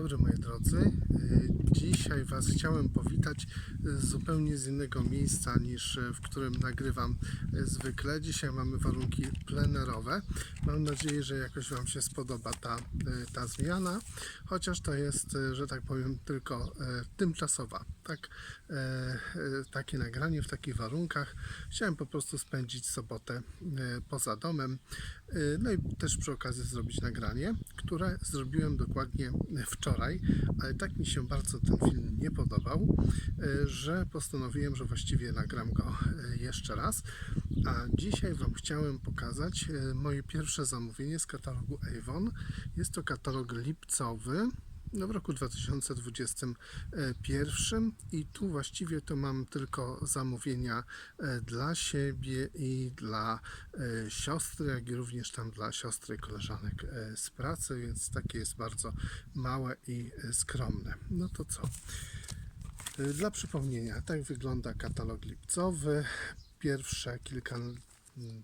dobry moi drodzy. Y, Dzisiaj Was chciałem powitać z zupełnie z innego miejsca niż y, w którym nagrywam y, zwykle. Dzisiaj mamy warunki plenerowe. Mam nadzieję, że jakoś Wam się spodoba ta, y, ta zmiana, chociaż to jest, y, że tak powiem, tylko y, tymczasowa. Tak, takie nagranie w takich warunkach. Chciałem po prostu spędzić sobotę e, poza domem. E, No i też przy okazji zrobić nagranie, które zrobiłem dokładnie wczoraj, ale tak mi się bardzo ten film nie podobał, e, że postanowiłem, że właściwie nagram go e, jeszcze raz. A dzisiaj Wam chciałem pokazać e, moje pierwsze zamówienie z katalogu Avon. Jest to katalog lipcowy no w roku 2021 i tu właściwie to mam tylko zamówienia e, dla siebie i dla e, siostry, jak i również tam dla siostry koleżanek e, z pracy, więc takie jest bardzo małe i skromne. No to co? Dla przypomnienia, tak wygląda katalog lipcowy. Pierwsze kilka,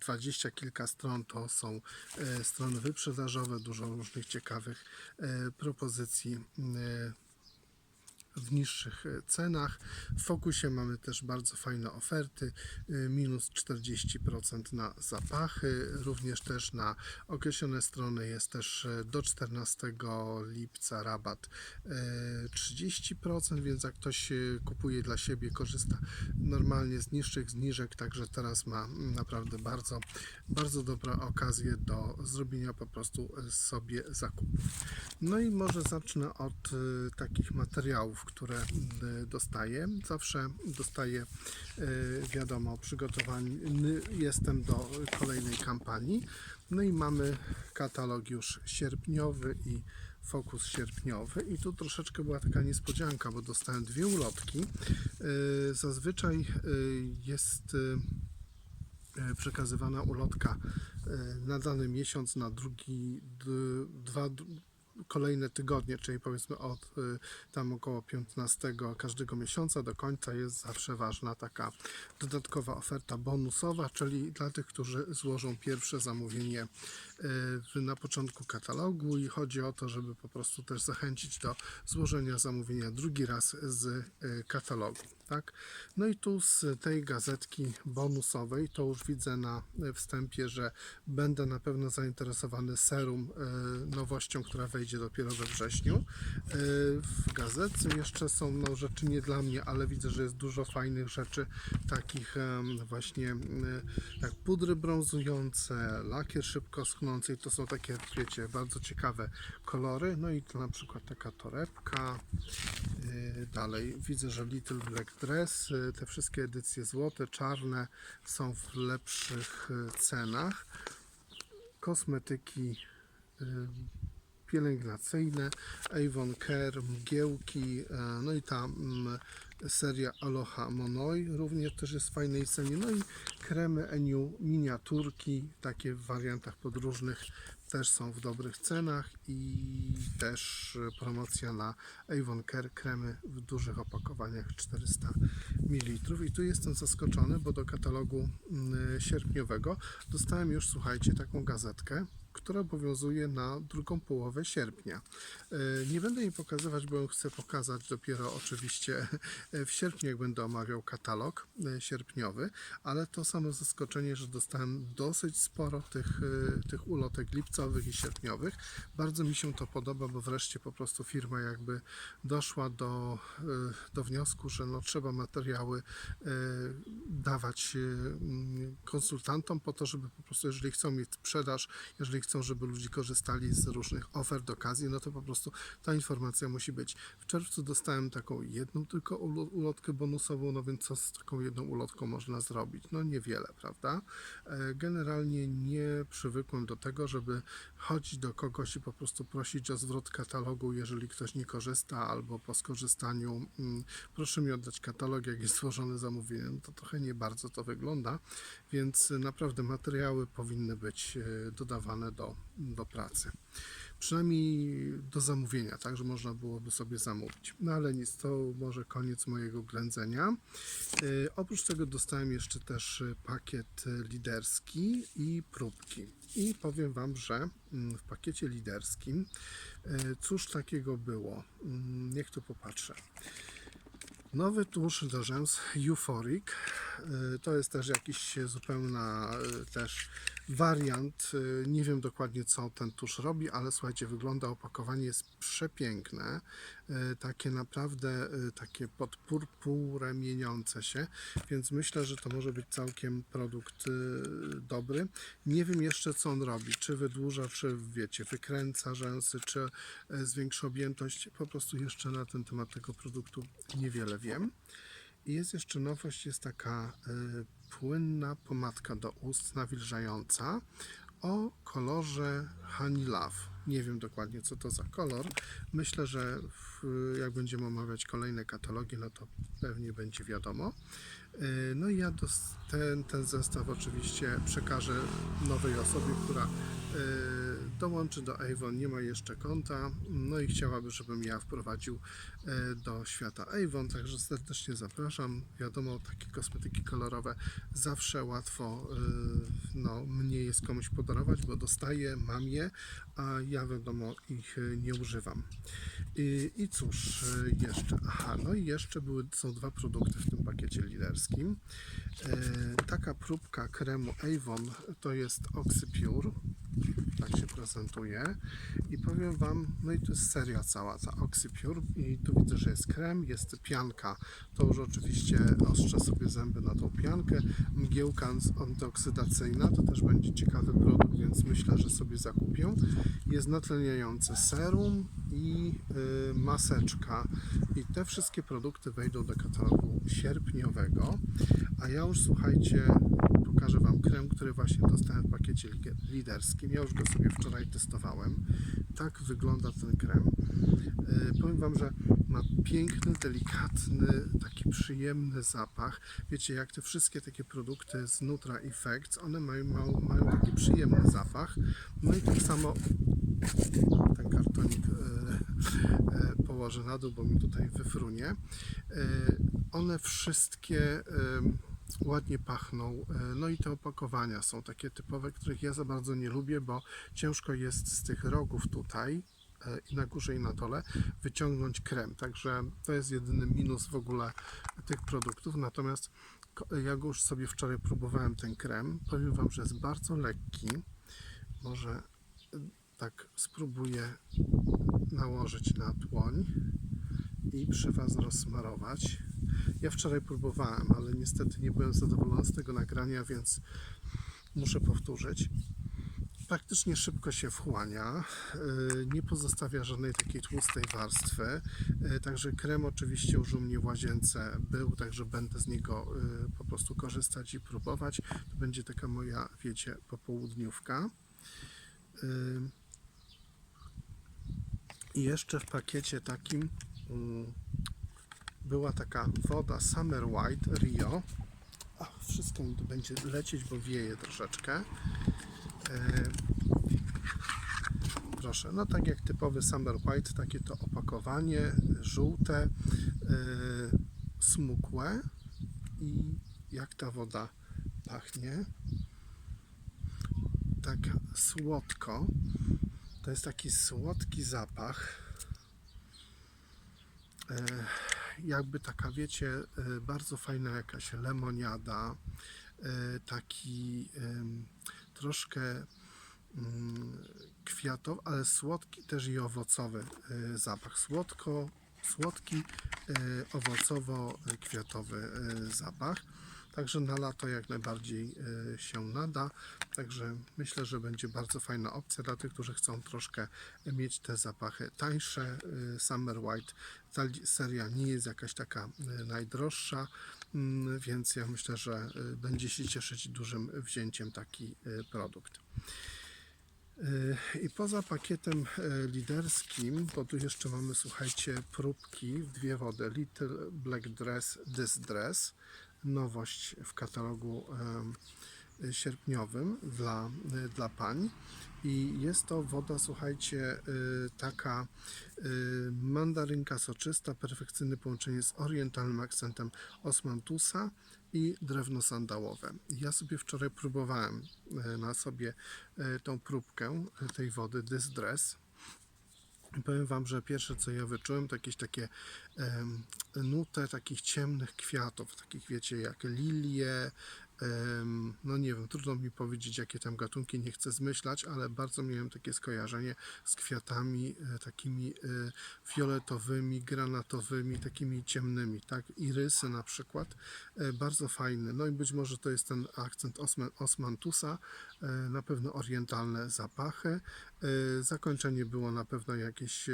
dwadzieścia kilka stron to są e, strony wyprzedażowe, dużo różnych ciekawych e, propozycji e, w niższych e, cenach. W fokusie mamy też bardzo fajne oferty, y, minus 40% na zapachy, również też na określone strony jest też e, do 14 lipca rabat e, 30%, więc jak ktoś e, kupuje dla siebie, korzysta normalnie z niższych zniżek, także teraz ma mm, naprawdę bardzo, bardzo dobre okazje do zrobienia po prostu e, sobie zakupów. No i może zacznę od takich materiałów, które y, dostaję. Zawsze dostaję, y, wiadomo, przygotowany jestem do kolejnej kampanii. No i mamy katalog już sierpniowy i fokus sierpniowy. I tu troszeczkę była taka niespodzianka, bo dostałem dwie ulotki. Y, Zazwyczaj y, jest y, przekazywana ulotka na dany miesiąc, na drugi, dwa kolejne tygodnie, czyli powiedzmy od y, tam około 15 każdego miesiąca do końca jest zawsze ważna taka dodatkowa oferta bonusowa, czyli dla tych, którzy złożą pierwsze zamówienie na początku katalogu i chodzi o to, żeby po prostu też zachęcić do złożenia zamówienia drugi raz z y, katalogu. Tak? No i tu z tej gazetki bonusowej to już widzę na y, wstępie, że będę na pewno zainteresowany serum y, nowością, która wejdzie dopiero we wrześniu. Y, W gazetce jeszcze są no, rzeczy nie dla mnie, ale widzę, że jest dużo fajnych rzeczy, takich właśnie y, jak pudry brązujące, lakier szybko schnący to są takie, wiecie, bardzo ciekawe kolory. No i to na przykład taka torebka. Y, Dalej widzę, że Little Black Dress, y, te wszystkie edycje złote, czarne są w lepszych y, cenach. Kosmetyki pielęgnacyjne, Avon Care, mgiełki, e, no i ta mm, seria Aloha Monoi również też jest w fajnej cenie, no i kremy Eniu miniaturki, takie w wariantach podróżnych też są w dobrych cenach i też promocja na Avon Care kremy w dużych opakowaniach 400 ml i tu jestem zaskoczony, bo do katalogu mm, sierpniowego dostałem już, słuchajcie, taką gazetkę, która obowiązuje na drugą połowę sierpnia. E, Nie będę jej pokazywać, bo ją chcę pokazać dopiero oczywiście w sierpniu, jak będę omawiał katalog e, sierpniowy, ale to samo zaskoczenie, że dostałem dosyć sporo tych, e, tych ulotek lipcowych i sierpniowych. Bardzo mi się to podoba, bo wreszcie po prostu firma jakby doszła do, do wniosku, że no, trzeba materiały dawać konsultantom po to, żeby po prostu, jeżeli chcą mieć sprzedaż, jeżeli chcą, żeby ludzie korzystali z różnych ofert, okazji, no to po prostu ta informacja musi być. W czerwcu dostałem taką jedną tylko ulo- ulotkę bonusową, no więc co z taką jedną ulotką można zrobić? No niewiele, prawda? E, Generalnie nie przywykłem do tego, żeby chodzić do kogoś i po prostu prosić o zwrot katalogu, jeżeli ktoś nie korzysta, albo po skorzystaniu mm, proszę mi oddać katalog, jak jest złożone zamówienie. No to trochę nie bardzo to wygląda, więc y, naprawdę materiały powinny być y, dodawane do, do pracy. Przynajmniej do zamówienia, tak, że można byłoby sobie zamówić. No ale nic, to może koniec mojego ględzenia. Yy, oprócz tego dostałem jeszcze też y, pakiet liderski i próbki. I powiem Wam, że mm, w pakiecie liderskim y, cóż takiego było? Mm, Niech tu popatrzę. Nowy tusz do rzęs Euphoric. To jest też jakiś zupełna też wariant. Y, Nie wiem dokładnie co ten tusz robi, ale słuchajcie, wygląda opakowanie jest przepiękne. Y, Takie naprawdę y, takie podpurpurę mieniące się, więc myślę, że to może być całkiem produkt dobry. Nie wiem jeszcze co on robi, czy wydłuża, czy wiecie, wykręca rzęsy, czy zwiększa objętość. Po prostu jeszcze na ten temat tego produktu niewiele wiem. I jest jeszcze nowość, jest taka płynna pomadka do ust nawilżająca o kolorze Honey Love. Nie wiem dokładnie co to za kolor. Myślę, że w, jak będziemy omawiać kolejne katalogi, no to pewnie będzie wiadomo. Y, No i ja ten, ten zestaw oczywiście przekażę nowej osobie, która y, dołączy do Avon, nie ma jeszcze konta, no i chciałaby, żebym ja wprowadził y, do świata Avon, także serdecznie zapraszam. Wiadomo, takie kosmetyki kolorowe zawsze łatwo y, no, mnie jest komuś podarować, bo dostaję, mam je, a ja wiadomo ich y, nie używam. I, I cóż jeszcze? Aha, no i jeszcze były, są dwa produkty w tym pakiecie liderskim. E, taka próbka kremu Avon to jest Oxypure. Się prezentuje. I powiem Wam, no i to jest seria cała ta Oxypure. I tu widzę, że jest krem, jest pianka. To już oczywiście ostrzę sobie zęby na tą piankę. Mgiełka antyoksydacyjna to też będzie ciekawy produkt, więc myślę, że sobie zakupię. Jest natleniające serum i y, maseczka. I te wszystkie produkty wejdą do katalogu sierpniowego. A ja już słuchajcie, pokażę Wam krem, który właśnie dostałem w pakiecie li- liderskim. Ja już go sobie wczoraj testowałem. Tak wygląda ten krem. Powiem Wam, że ma piękny, delikatny, taki przyjemny zapach. Wiecie, jak te wszystkie takie produkty z Nutra Effects, one mają, mają, mają taki przyjemny zapach. No i tak samo ten kartonik e, e, położę na dół, bo mi tutaj wyfrunie. E, one wszystkie ładnie pachną. E, No i te opakowania są takie typowe, których ja za bardzo nie lubię, bo ciężko jest z tych rogów tutaj e, i na górze i na dole wyciągnąć krem. Także to jest jedyny minus w ogóle tych produktów. Natomiast ja już sobie wczoraj próbowałem ten krem. Powiem Wam, że jest bardzo lekki. Może e, tak spróbuję nałożyć na dłoń i przy Was rozsmarować. Ja wczoraj próbowałem, ale niestety nie byłem zadowolony z tego nagrania, więc muszę powtórzyć. Praktycznie szybko się wchłania, yy, nie pozostawia żadnej takiej tłustej warstwy. Yy, Także krem oczywiście już u mnie w łazience był, także będę z niego yy, po prostu korzystać i próbować. To będzie taka moja, wiecie, popołudniówka. I jeszcze w pakiecie takim mm, była taka woda Summer White Rio. Ach, wszystko mi tu będzie lecieć, bo wieje troszeczkę. E, proszę, no tak jak typowy Summer White, takie to opakowanie, żółte, e, smukłe i jak ta woda pachnie. Tak słodko. To jest taki słodki zapach. E, jakby taka, wiecie, e, bardzo fajna jakaś lemoniada, e, taki troszkę mm, kwiatowy, ale słodki też i owocowy e, zapach. Słodko, słodki, owocowo-kwiatowy zapach. Także na lato jak najbardziej e, się nada. Także myślę, że będzie bardzo fajna opcja dla tych, którzy chcą troszkę mieć te zapachy tańsze. E, Summer White ta seria nie jest jakaś taka e, najdroższa, mm, więc ja myślę, że będzie się cieszyć dużym wzięciem taki produkt. I poza pakietem liderskim, bo tu jeszcze mamy, słuchajcie, próbki w dwie wody. Little Black Dress, This Dress. Nowość w katalogu sierpniowym dla, y, dla pań. I jest to woda, słuchajcie, y, taka y, mandarynka soczysta, perfekcyjne połączenie z orientalnym akcentem osmantusa i drewno sandałowe. Ja sobie wczoraj próbowałem na sobie tą próbkę tej wody, this dress. Powiem Wam, że pierwsze co ja wyczułem to jakieś takie nutę takich ciemnych kwiatów, takich wiecie jak lilie, no nie wiem, trudno mi powiedzieć jakie tam gatunki, nie chcę zmyślać, ale bardzo miałem takie skojarzenie z kwiatami e, takimi e, fioletowymi, granatowymi, takimi ciemnymi, tak, irysy na przykład, e, bardzo fajny, no i być może to jest ten akcent osma, osmantusa, na pewno orientalne zapachy, Zakończenie było na pewno jakieś,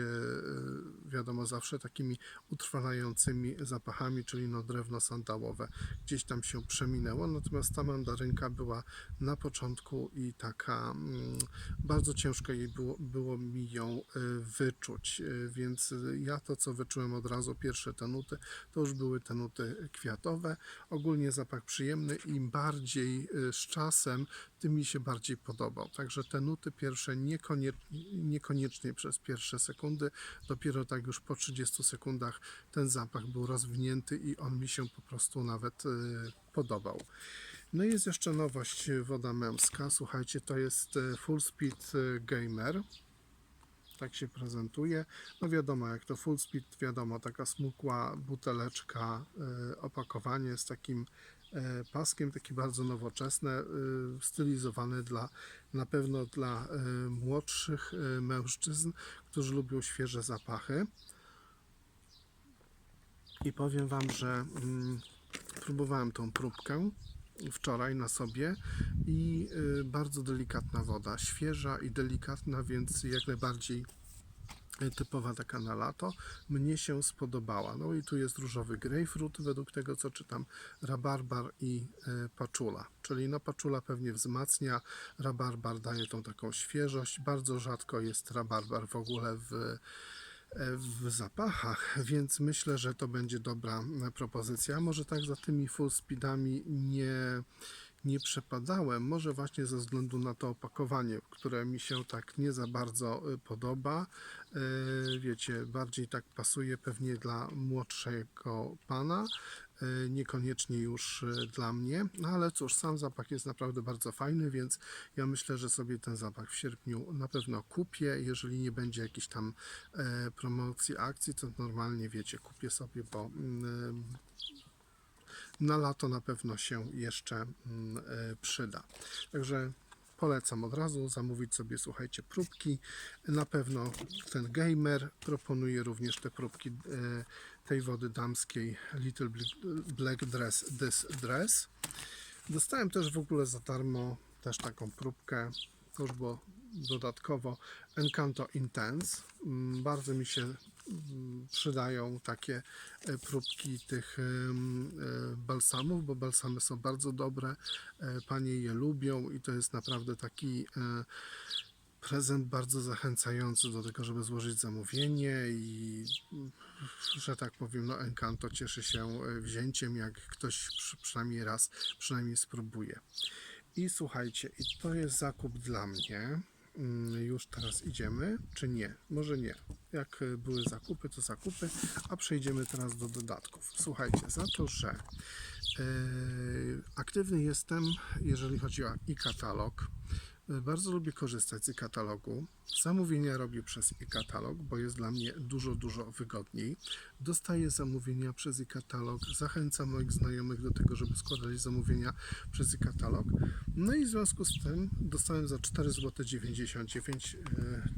wiadomo, zawsze takimi utrwalającymi zapachami, czyli no drewno sandałowe gdzieś tam się przeminęło, natomiast ta mandarynka była na początku i taka mm, bardzo ciężko jej było, było mi ją e, wyczuć, E, więc ja to co wyczułem od razu, pierwsze te nuty, to już były te nuty kwiatowe, ogólnie zapach przyjemny, im bardziej e, z czasem, tym mi się bardziej podobał. Także te nuty pierwsze niekoniecznie, niekoniecznie przez pierwsze sekundy, dopiero tak już po 30 sekundach ten zapach był rozwinięty i on mi się po prostu nawet y, podobał. No i jest jeszcze nowość woda męska. Słuchajcie, to jest y, Full Speed y, Gamer. Tak się prezentuje. No wiadomo, jak to full speed, wiadomo, taka smukła buteleczka, opakowanie z takim paskiem, takie bardzo nowoczesne, y, stylizowane dla, na pewno dla y, młodszych mężczyzn, którzy lubią świeże zapachy. I powiem Wam, że mm, próbowałem tą próbkę wczoraj na sobie i bardzo delikatna woda, świeża i delikatna, więc jak najbardziej typowa taka na lato, mnie się spodobała. No i tu jest różowy grejpfrut, według tego co czytam, rabarbar i y, paczula. Czyli no paczula pewnie wzmacnia, rabarbar daje tą taką świeżość. Bardzo rzadko jest rabarbar w ogóle w w zapachach, więc myślę, że to będzie dobra e, propozycja. Może tak za tymi full speedami nie, nie przepadałem, może właśnie ze względu na to opakowanie, które mi się tak nie za bardzo e, podoba. E, Wiecie, bardziej tak pasuje pewnie dla młodszego pana, e, niekoniecznie już e, dla mnie, no ale cóż, sam zapach jest naprawdę bardzo fajny, więc ja myślę, że sobie ten zapach w sierpniu na pewno kupię. Jeżeli nie będzie jakiejś tam promocji, akcji, to normalnie wiecie, kupię sobie, bo mm, na lato na pewno się jeszcze mm, przyda. Także polecam od razu zamówić sobie, słuchajcie, próbki. Na pewno ten gamer proponuje również te próbki e, tej wody damskiej Little Bl- Black Dress This Dress. Dostałem też w ogóle za darmo też taką próbkę, to już było dodatkowo Encanto Intense. Mm, Bardzo mi się przydają takie e, próbki tych e, balsamów, bo balsamy są bardzo dobre, e, panie je lubią i to jest naprawdę taki prezent bardzo zachęcający do tego, żeby złożyć zamówienie i że tak powiem, no Encanto cieszy się wzięciem, jak ktoś przy, przynajmniej raz przynajmniej spróbuje. I słuchajcie, i to jest zakup dla mnie. Mm, Już teraz idziemy, czy nie? Może nie. Jak e, były zakupy, to zakupy, a przejdziemy teraz do dodatków. Słuchajcie, za to, że e, aktywny jestem, jeżeli chodzi o e-katalog. E, Bardzo lubię korzystać z e-katalogu. Zamówienia robię przez e-katalog, bo jest dla mnie dużo, dużo wygodniej. Dostaję zamówienia przez e-katalog. Zachęcam moich znajomych do tego, żeby składali zamówienia przez e-katalog. No i w związku z tym dostałem za 4,99 zł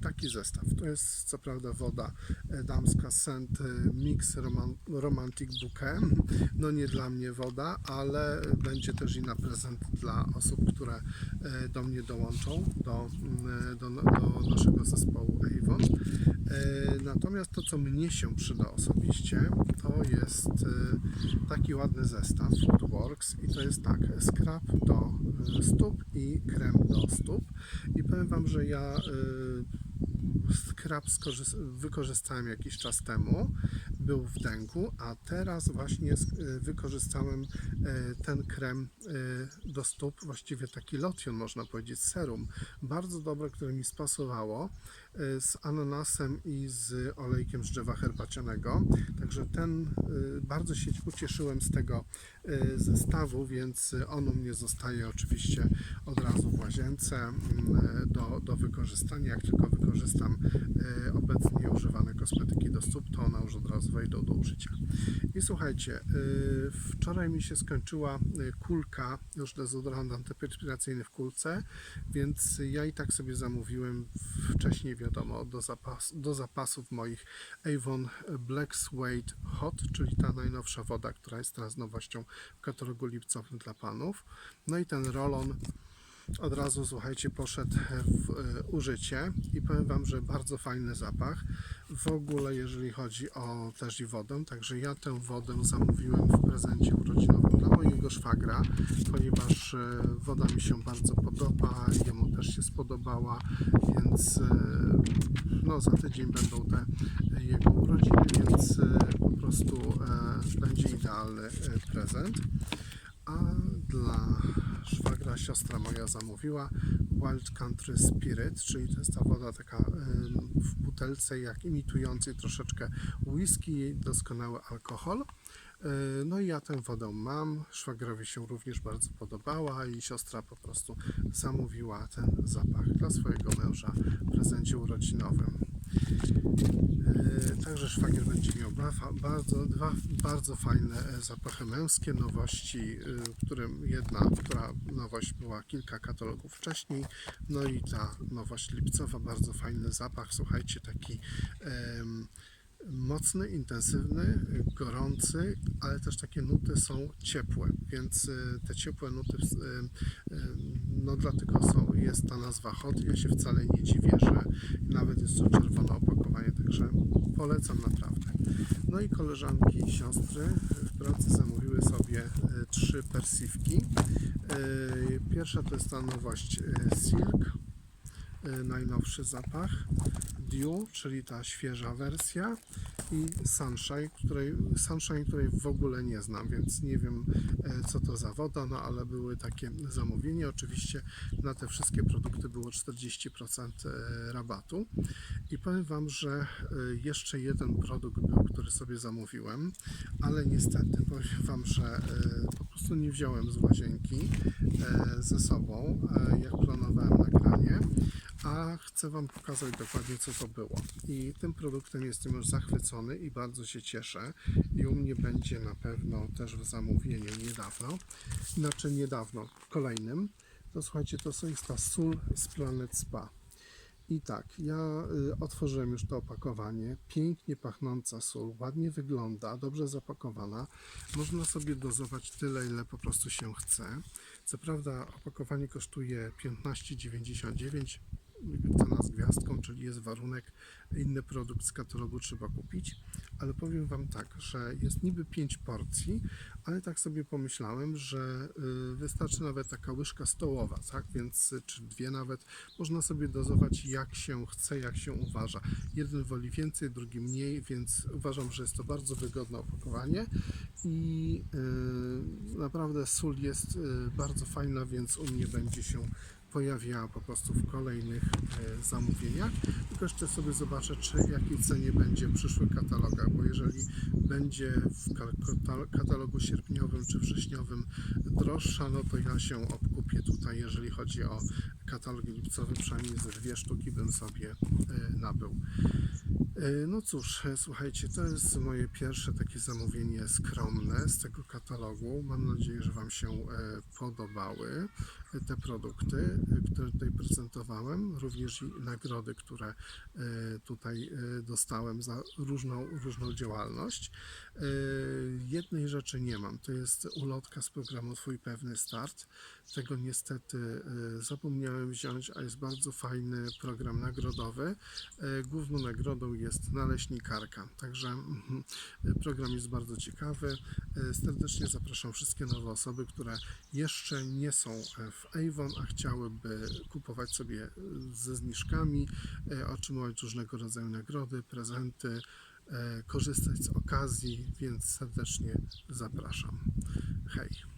taki zestaw. To jest co prawda woda e, damska Scent e, Mix Roman Romantic Bouquet. No nie dla mnie woda, ale będzie też i na prezent dla osób, które e, do mnie dołączą, do, mm, do, do naszego zespołu Avon. E, Natomiast to, co mnie się przyda osobiście, to jest e, taki ładny zestaw Foodworks i to jest tak, skrap do e, stóp i krem do stóp. I powiem Wam, że ja skrab skorzy- wykorzystałem jakiś czas temu, był w dęgu, a teraz właśnie y, wykorzystałem y, ten krem y, do stóp, właściwie taki lotion można powiedzieć, serum, bardzo dobre, które mi spasowało y, z ananasem i z olejkiem z drzewa herbacianego. Także ten y, bardzo się ucieszyłem z tego y, zestawu, więc y, on u mnie zostaje oczywiście od razu w łazience mm, y, do, do wykorzystania. Jak tylko wykorzystam y, obecnie używane kosmetyki do stóp, to one już od razu wejdą do użycia. I słuchajcie, y, wczoraj mi się skończyła y, kulka, już dezodorant antyperspiracyjny w kulce, więc ja i tak sobie zamówiłem wcześniej, wiadomo, do, zapas, do zapasów moich Avon Black Suede Hot, czyli ta najnowsza woda, która jest teraz nowością w katalogu lipcowym dla panów. No i ten rolon od razu, słuchajcie, poszedł w e, użycie i powiem Wam, że bardzo fajny zapach. W ogóle, jeżeli chodzi o też i wodę, także ja tę wodę zamówiłem w prezencie urodzinowym dla mojego szwagra, ponieważ e, woda mi się bardzo podoba, jemu też się spodobała, więc e, no, za tydzień będą te jego urodziny, więc po prostu będzie idealny prezent. A dla szwagra siostra moja zamówiła Wild Country Spirit, czyli to jest ta woda taka w butelce, jak imitującej troszeczkę whisky, doskonały alkohol. Yy, No i ja tę wodę mam. Szwagrowi się również bardzo podobała i siostra po prostu zamówiła ten zapach dla swojego męża w prezencie urodzinowym. Yy, Także szwagier będzie miał ba- bardzo, dwa bardzo fajne e, zapachy męskie, nowości, yy, którym jedna, która nowość była kilka katalogów wcześniej, no i ta nowość lipcowa, bardzo fajny zapach, słuchajcie, taki mocny, intensywny, gorący, ale też takie nuty są ciepłe, więc y, te ciepłe nuty, y, y, no dlatego są, jest ta nazwa hot. Ja się wcale nie dziwię, że nawet jest to czerwone opakowanie, także polecam naprawdę. No i koleżanki i siostry w pracy zamówiły sobie trzy persiwki. Y, Pierwsza to jest ta nowość Silk, najnowszy zapach. Dew, czyli ta świeża wersja i Sunshine, której, Sunshine, której w ogóle nie znam, więc nie wiem e, co to za woda, no ale były takie zamówienia. Oczywiście na te wszystkie produkty było 40% e, rabatu. I powiem Wam, że e, jeszcze jeden produkt był, który sobie zamówiłem, ale niestety powiem Wam, że po prostu nie wziąłem z łazienki ze sobą, jak planowałem nagranie a chcę Wam pokazać dokładnie co to było. I tym produktem jestem już zachwycony i bardzo się cieszę. I u mnie będzie na pewno też w zamówieniu niedawno, znaczy niedawno, kolejnym. To słuchajcie, to jest ta sól z Planet Spa. I tak, ja y, otworzyłem już to opakowanie. Pięknie pachnąca sól, ładnie wygląda, dobrze zapakowana. Można sobie dozować tyle, ile po prostu się chce. Co prawda, opakowanie kosztuje 15,99 cena z gwiazdką, czyli jest warunek, inny produkt z katalogu trzeba kupić, ale powiem Wam tak, że jest niby 5 porcji, ale tak sobie pomyślałem, że y, wystarczy nawet taka łyżka stołowa, tak, więc y, czy dwie nawet, można sobie dozować jak się chce, jak się uważa. Jeden woli więcej, drugi mniej, więc uważam, że jest to bardzo wygodne opakowanie. I y, naprawdę sól jest bardzo fajna, więc u mnie będzie się pojawiała po prostu w kolejnych e, zamówieniach. Tylko jeszcze sobie zobaczę, czy w jakiej cenie będzie w przyszłych katalogach, bo jeżeli będzie w ka- kata- katalogu sierpniowym czy wrześniowym droższa, no to ja się obkupię tutaj, jeżeli chodzi o katalog lipcowy, przynajmniej ze dwie sztuki bym sobie e, nabył. E, No cóż, słuchajcie, to jest moje pierwsze takie zamówienie skromne z tego katalogu. Mam nadzieję, że Wam się podobały te produkty, które tutaj prezentowałem, również nagrody, które e, tutaj e, dostałem za różną, różną działalność. E, Jednej rzeczy nie mam, to jest ulotka z programu Twój Pewny Start. Tego niestety zapomniałem wziąć, a jest bardzo fajny program nagrodowy. Główną nagrodą jest naleśnikarka, także mhm, program jest bardzo ciekawy. Serdecznie zapraszam wszystkie nowe osoby, które jeszcze nie są w w Avon, a chciałyby kupować sobie ze zniżkami, e, otrzymywać różnego rodzaju nagrody, prezenty, e, korzystać z okazji, więc serdecznie zapraszam. Hej!